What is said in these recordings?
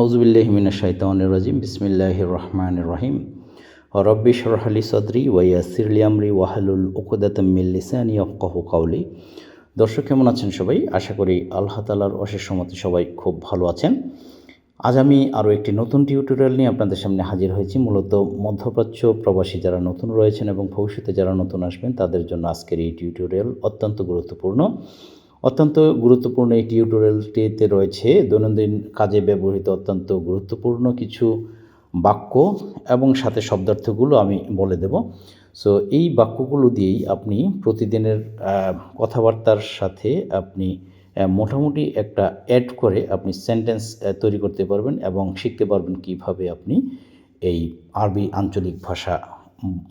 আউজবিল্লাহমিনা শাইতানির রাজিম। বিসমিল্লাহ রহমান রহিম। রব্বি শরহালি সদরি ওয়াইয়াসিরলি আমরি ওয়াহালুল উকুদাতাম্মিল লিসানি অফকাহু কাউলি দর্শক, কেমন আছেন সবাই? আশা করি আল্লাহ তালার অশেষ সমতে সবাই খুব ভালো আছেন। আজ আমি আরও একটি নতুন টিউটোরিয়াল নিয়ে আপনাদের সামনে হাজির হয়েছি। মূলত মধ্যপ্রাচ্য প্রবাসী যারা নতুন রয়েছেন এবং ভবিষ্যতে যারা নতুন আসবেন, তাদের জন্য আজকের এই টিউটোরিয়াল অত্যন্ত গুরুত্বপূর্ণ। অত্যন্ত গুরুত্বপূর্ণ এই টিউটোরিয়ালটিতে রয়েছে দৈনন্দিন কাজে ব্যবহৃত অত্যন্ত গুরুত্বপূর্ণ কিছু বাক্য এবং সাথে শব্দার্থগুলো আমি বলে দেব। সো এই বাক্যগুলো দিয়েই আপনি প্রতিদিনের কথাবার্তার সাথে আপনি মোটামুটি একটা অ্যাড করে আপনি সেন্টেন্স তৈরি করতে পারবেন এবং শিখতে পারবেন কীভাবে আপনি এই আরবি আঞ্চলিক ভাষা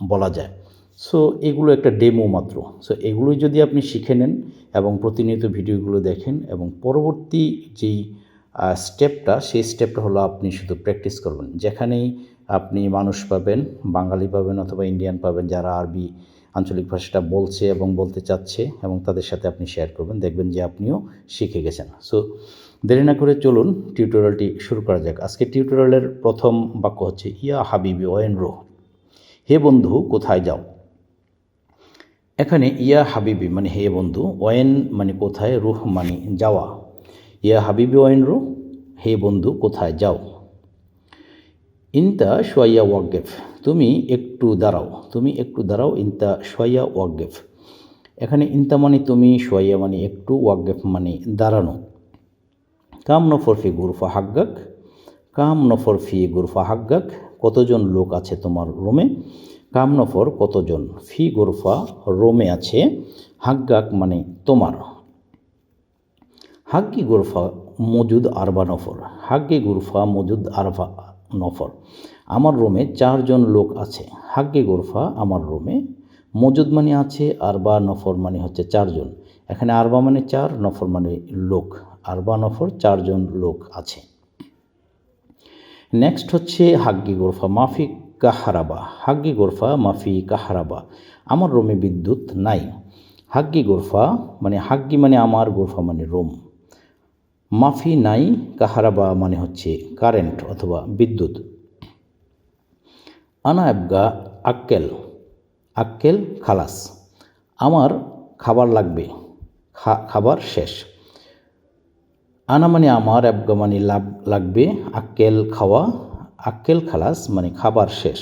বলা যায়। সো এগুলো একটা ডেমো মাত্র। সো এগুলোই যদি আপনি শিখে নেন এবং প্রতিনিয়ত ভিডিওগুলো দেখেন এবং পরবর্তী যেই স্টেপটা সেই স্টেপটা হলো আপনি শুধু প্র্যাকটিস করবেন। যেখানেই আপনি মানুষ পাবেন, বাঙালি পাবেন অথবা ইন্ডিয়ান পাবেন, যারা আরবি আঞ্চলিক ভাষাটা বলছে এবং বলতে চাচ্ছে এবং তাদের সাথে আপনি শেয়ার করবেন, দেখবেন যে আপনিও শিখে গেছেন। সো দেরি না করে চলুন টিউটোরিয়ালটি শুরু করা যাক। আজকে টিউটোরিয়ালের প্রথম বাক্য হচ্ছে, ইয়া হাবিবি ওয়েন রো হে বন্ধু, কোথায় যাও? এখানে ইয়া হাবিবি মানে হে বন্ধু ওয়েন মানে কোথায়, রুহ মানে যাওয়া। ইয়া হাবিবি ওয়েন রুহ, হে বন্ধু, কোথায় যাও। ইনতা সোয়াইয়া ওয়াকগেফ তুমি একটু দাঁড়াও, তুমি একটু দাঁড়াও, ইনতা সোয়াইয়া ওয়াকগেফ এখানে ইনতা মানে তুমি সোয়াইয়া মানে একটু ওয়াকগেফ মানে দাঁড়ানো। কাম নফর ফি গুরফা হাগ্গাক কাম নফর ফি গুরফা হাগ্গাক কতজন লোক আছে তোমার রোমে? কাম নফর কতজন? ফি গুরফা রোমে আছে। হাগ্গাক মানে তোমার। হাগ্গি গুরফা মজুদ আরবা নফর। হাগ্গি গুরফা মজুদ আরবা নফর। আমার রুমে চারজন লোক আছে। হাগ্গি গুরফা আমার রুমে মজুদ মানে আছে, আরবা নফর মানে হচ্ছে চারজন। এখানে আরবা মানে চার, নফর মানে লোক। আরবা নফর চারজন লোক আছে। নেক্সট হচ্ছে হাগ্গি গোরফা মাফি কাহারাবা হাগ্গি গোরফা মাফি কাহারাবা আমার রোমে বিদ্যুৎ নাই। হাগ্গি গোরফা মানে হাগ্গি মানে আমার গোরফা মানে রোম। মাফি নাই কাহারাবা মানে হচ্ছে কারেন্ট অথবা বিদ্যুৎ। আনা আবগা আক্কেল আক্কেল খালাস। আমার খাবার লাগবে। খাবার শেষ। আনা মানে আমার আবগা মানে লাভ লাগবে, আক্কেল খাওয়া, আক্কেল খালাস মানে খাবার শেষ।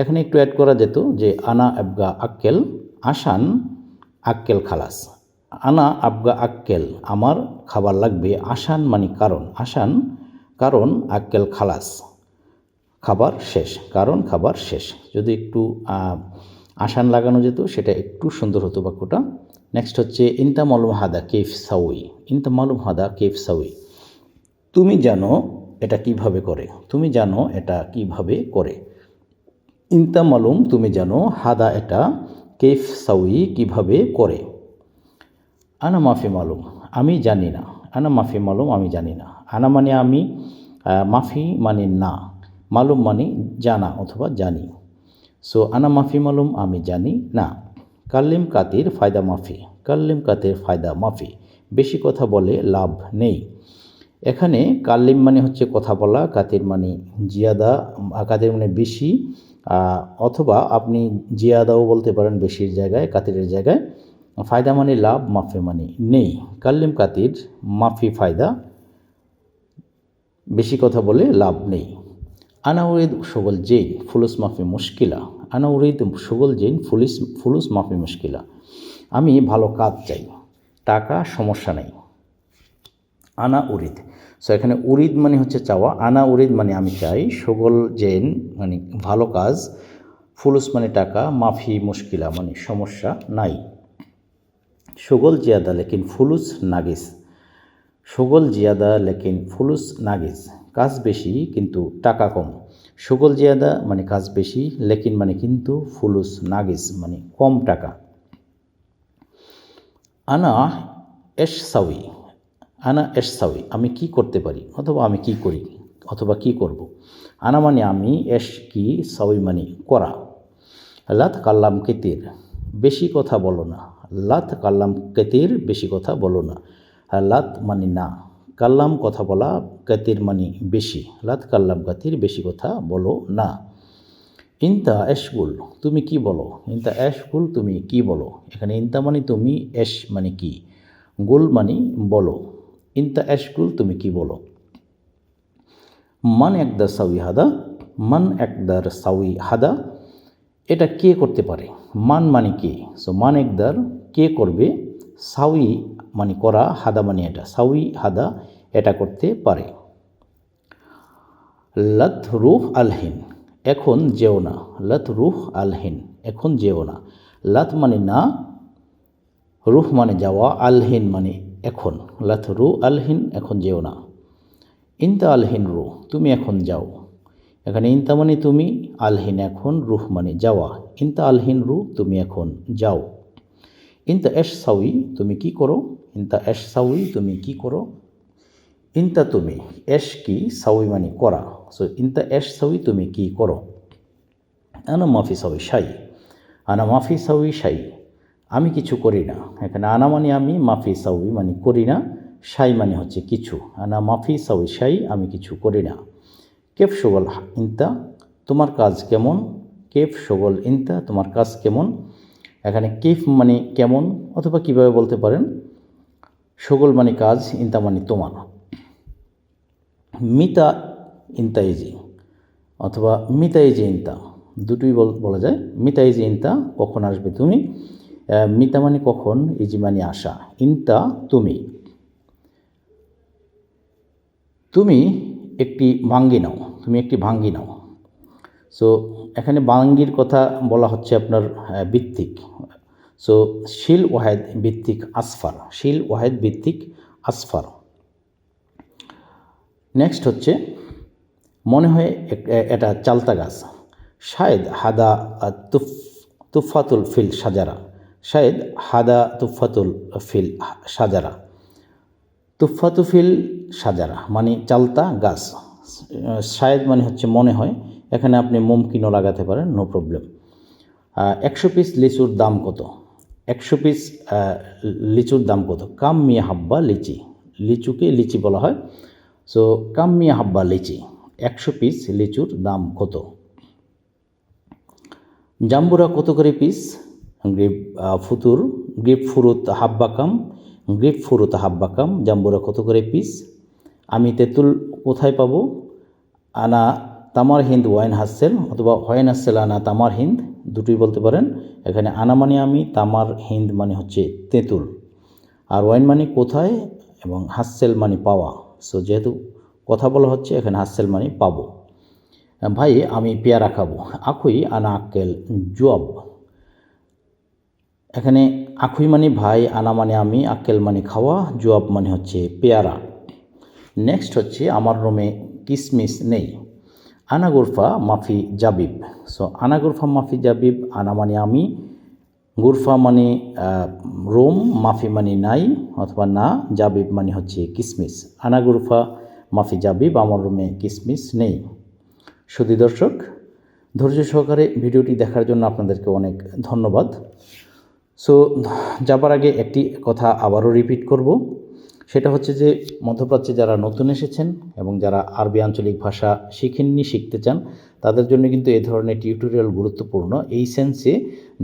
এখানে একটু অ্যাড করা যেত যে আনা আবগা আক্কেল, আসান আক্কেল খালাস। আনা আবগা আক্কেল, আমার খাবার লাগবে, আসান মানে কারণ, আসান কারণ আক্কেল খালাস, খাবার শেষ, কারণ খাবার শেষ। যদি একটু আসান লাগানো যেত, সেটা একটু সুন্দর হতো বাক্যটা। নেক্সট হচ্ছে, ইনতা মালুম হাদা কেফ সাউই। ইনতা মালুম হাদা কেফ সাউই। তুমি জানো এটা কীভাবে করে। তুমি জানো এটা কীভাবে করে। ইনতা মালুম, তুমি জানো হাদা এটা কেফ সাউই কীভাবে করে। আনা মাফি মালুম, আমি জানি না। আনা মাফি মালুম, আমি জানি না। আনা মানে আমি মাফি মানে না। মালুম মানে জানা অথবা জানি। সো আনা মাফি মালুম, আমি জানি না। কাল্লিম কাতির ফায়দা মাফি, কাল্লিম কাতির ফায়দা মাফি। বেশি কথা বলে লাভ নেই। এখানে কাল্লিম মানে হচ্ছে কথা বলা, কাতির মানে জিয়াদা কাতির মানে বেশি অথবা আপনি জিয়াদাও বলতে পারেন বেশির জায়গায়, কাতিরের জায়গায়। ফায়দা মানে লাভ, মাফি মানে নেই। কাল্লিম কাতির মাফি ফায়দা, বেশি কথা বলে লাভ নেই। আনা উরিদ সুগল জেইন ফুলুস মাফি মুশকিলা। আনা উরিদ সুগল জেইন ফুলিস, ফুলুস মাফি মুশকিলা। আমি ভালো কাজ চাই, টাকা সমস্যা নেই। আনা উরিদ সো এখানে উরিদ মানে হচ্ছে চাওয়া আনা উরিদ মানে আমি চাই, সুগল জেন মানে ভালো কাজ, ফুলুস মানে টাকা, মাফি মুশকিলা মানে সমস্যা নাই। সুগল জিয়াদা লেকিন ফুলুস নাগিস। সুগল জিয়াদা লেকিন ফুলুস নাগিস। কাজ বেশি, কিন্তু টাকা কম। সুগল জিয়াদা মানে কাজ বেশি, লেকিন মানে কিন্তু ফুলুস নাগিস মানে কম টাকা। আনা এশ সাউই, আনা এশ সাউই, আমি কি করতে পারি? অথবা আমি কি করি? অথবা কি করব? আনা মানে আমি, এশ কি সাউই মানে করা। লাত কাল্লাম কেতির, বেশি কথা বলো না। লাত কাল্লাম কেতির, বেশি কথা বলো না। লাত মানে না। কাল্লাম কথা বলা কাতির মানে বেশি। লাত কাল্লাম কাতির বেশি কথা বলো না। ইনতা এশগুল, তুমি কি বলো? ইনতা অ্যাশগুল তুমি কি বলো? এখানে ইনতা মানে তুমি অ্যাশ মানে কি? গুল মানে বলো। ইনতা এশগুল, তুমি কি বলো? মান একদার সাউই হাদা, মান একদার সাউই হাদা, এটা কে করতে পারে? মান মানে কে? সো মান একদার কে করবে? সাউই মানে করা, হাদা মানে এটা। সাউই হাদা এটা করতে পারে। লথ রুহ আলহিন এখন যেও না। লথ রুহ আলহিন এখন যেও না। লাত মানে না, রুহ মানে যাওয়া আলহিন মানে এখন। লাথ রু আলহিন এখন যেও না। ইনতা আলহিন রু, তুমি এখন যাও। এখানে ইনতা মানে তুমি আলহিন এখন, রুহ মানে যাওয়া। ইনতা আলহিন রু, তুমি এখন যাও। ইনতা এশ সাউই, তুমি কি করো? ইনতা এশ সাউই, তুমি কি করো? ইনতা তুমি এশ কি সাউই মানে করা। সো ইনতা এশ সাউই তুমি কি করো? আনা মাফি সাউই সাই আনা মাফি সাউই সাই আমি কিছু করি না। এখানে আনা মানে আমি, মাফি সাউই মানে করি না। সাই মানে হচ্ছে কিছু। আনা মাফি সাউই সাই আমি কিছু করি না। কেফ সগল ইনতা? তোমার কাজ কেমন? কেফ সগল ইনতা? তোমার কাজ কেমন? এখানে কেফ মানে কেমন? অথবা কীভাবে বলতে পারেন? সগল মানে কাজ, ইনতা মানে তোমার। মিতা ইনতা ইজি, অথবা মিতা ইজি ইনতা, দুটোই বলা যায়। মিতা ইজি ইনতা, কখন আসবে তুমি? মিতা মানে কখন, ইজি মানে আসা। ইনতা তুমি। তুমি একটি ভাঙ্গি নাও, তুমি একটি ভাঙ্গি নাও। সো এখানে বাঙ্গির কথা বলা হচ্ছে আপনার ভিত্তিক। সো শিল ওয়াহেদ ভিত্তিক আসফার, শিল ওয়াহেদ ভিত্তিক আসফার। নেক্সট হচ্ছে মনে হয় এটা চালতা গাছ। শায়দ হাদা তুফ তুফাতুল ফিল সাজারা। শায়দ হাদা তুফাতুল ফিল সাজারা। তুফাতু ফিল সাজারা মানে চালতা গাছ। শায়দ মানে হচ্ছে মনে হয়, এখানে আপনি মুমকিনও লাগাতে পারেন নো প্রবলেম একশো পিস লিচুর দাম কত? একশো পিস লিচুর দাম কত? কাম মিয়া হাব্বা লিচি। লিচুকে লিচি বলা হয়। সো কাম মিয়া হাব্বা লিচি একশো পিস লিচুর দাম কত জাম্বুরা কত করে piece grapefruit grapefruit হাব্বাকাম গ্রিপ ফুরুত হাব্বাকাম জাম্বুরা কত করে পিস আমি তেঁতুল কোথায় পাবো আনা তামার হিন্দ ওয়াইন হাসেল অথবা ওয়াইন হাসেল আনা তামার হিন্দ দুটোই বলতে পারেন এখানে আনা মানে আমি তামার হিন্দ মানে হচ্ছে তেঁতুল আর ওয়াইন মানে কোথায় এবং হাসেল মানে পাওয়া সো যেহেতু কথা বলা হচ্ছে, এখানে হাসেল মানে পাবো। ভাই, আমি পেয়ারা খাব। আখুই আনা আক্কেল জব এখানে আখুই মানে ভাই, আনা মানে আমি আক্কেল মানে খাওয়া, জোয়াব মানে হচ্ছে পেয়ারা। নেক্সট হচ্ছে, আমার রুমে কিসমিস নেই। আনা গুরফা মাফি জাবিব। সো আনা গুরফা মাফি জাবিব, আনা মানে আমি গুরফা মানে রোম, মাফি মানে নাই, অথবা না, জাবিব মানে হচ্ছে কিসমিস। আনা গুরফা, মাফি জাবিব, আমার রুমে কিসমিস নেই। সুদী দর্শক, ধৈর্য সহকারে ভিডিওটি দেখার জন্য আপনাদেরকে অনেক ধন্যবাদ। সো, যাবার আগে একটি কথা আবারও রিপিট করব। সেটা হচ্ছে যে, মধ্যপ্রাচ্যে যারা নতুন এসেছেন এবং যারা আরবি আঞ্চলিক ভাষা শিখেননি, শিখতে চান তাদের জন্য কিন্তু এই ধরনের টিউটোরিয়াল গুরুত্বপূর্ণ। এই সেন্সে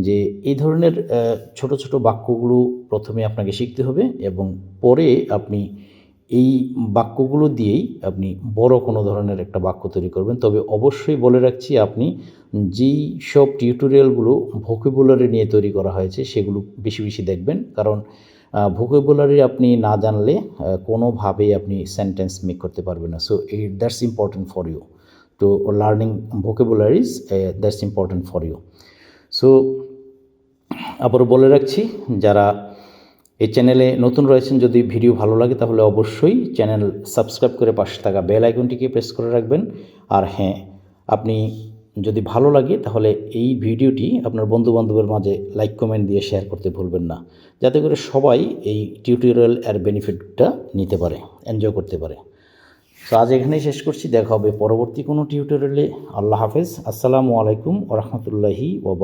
যে এই ধরনের ছোট ছোট বাক্যগুলো প্রথমে আপনাকে শিখতে হবে এবং পরে আপনি এই বাক্যগুলো দিয়েই আপনি বড় কোনো ধরনের একটা বাক্য তৈরি করবেন। তবে অবশ্যই বলে রাখছি, আপনি যেই সব টিউটোরিয়ালগুলো ভোকেবুলারি নিয়ে তৈরি করা হয়েছে, সেগুলো বেশি বেশি দেখবেন। কারণ ভোকেবুলারি আপনি না জানলে কোনোভাবেই আপনি সেন্টেন্স মেক করতে পারবেন না। সো এই that's important for you to learning vocabularies that's important for you so আবারও বলে রাখছি, যারা এই চ্যানেলে নতুন রয়েছেন, যদি ভিডিও ভালো লাগে, তাহলে অবশ্যই চ্যানেল সাবস্ক্রাইব করে পাশে থাকা বেল আইকনটিকে প্রেস করে রাখবেন। আর হ্যাঁ আপনি যদি ভালো লাগে, তাহলে এই ভিডিওটি আপনার বন্ধুবান্ধবের মাঝে লাইক কমেন্ট দিয়ে শেয়ার করতে ভুলবেন না। যাতে করে সবাই এই টিউটোরিয়াল এর বেনিফিটটা নিতে পারে এনজয় করতে পারে। তো আজ এখানেই শেষ করছি। দেখা হবে পরবর্তী কোনো টিউটোরিয়ালে আল্লাহ হাফেজ। আসসালামু আলাইকুম ওরহমতুল্লাহি ওবার